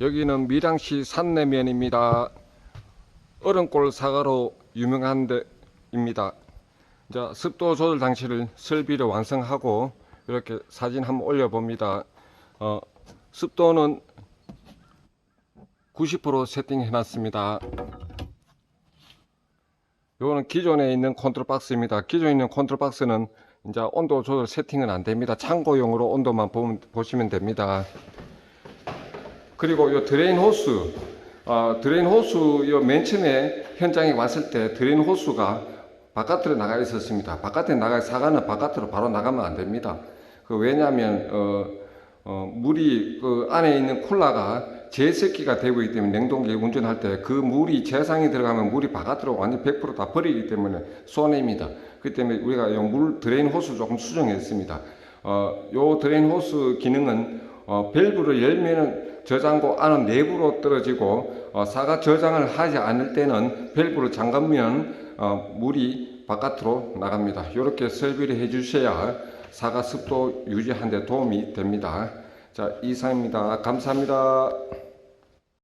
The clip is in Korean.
여기는 밀양시 산내면입니다. 얼음골 사과로 유명한 데입니다. 자, 습도 조절 장치를 설비를 완성하고 이렇게 사진 한번 올려봅니다. 어, 습도는 90% 세팅해 놨습니다. 요거는 기존에 있는 컨트롤 박스입니다. 기존에 있는 컨트롤 박스는 이제 온도 조절 세팅은 안 됩니다. 참고용으로 온도만 보면, 보시면 됩니다. 그리고 요 드레인 호스, 어, 드레인 호스 요맨 처음에 현장에 왔을 때 드레인 호스가 바깥으로 나가 있었습니다. 바깥에 나가 사과는 바깥으로 바로 나가면 안 됩니다. 그 왜냐하면 어, 어, 물이 그 안에 있는 쿨러가 제습기가 되고 있기 때문에 냉동기 운전할 때 그 물이 재상이 들어가면 물이 바깥으로 완전 100%다 버리기 때문에 손해입니다. 그렇기 때문에 우리가 요물 드레인 호스 조금 수정했습니다. 어, 요 드레인 호스 기능은 어, 밸브를 열면은 저장고 안은 내부로 떨어지고 어, 사과 저장을 하지 않을 때는 밸브를 잠가면 어, 물이 바깥으로 나갑니다. 이렇게 설비를 해주셔야 사과 습도 유지하는 데 도움이 됩니다. 자, 이상입니다. 감사합니다.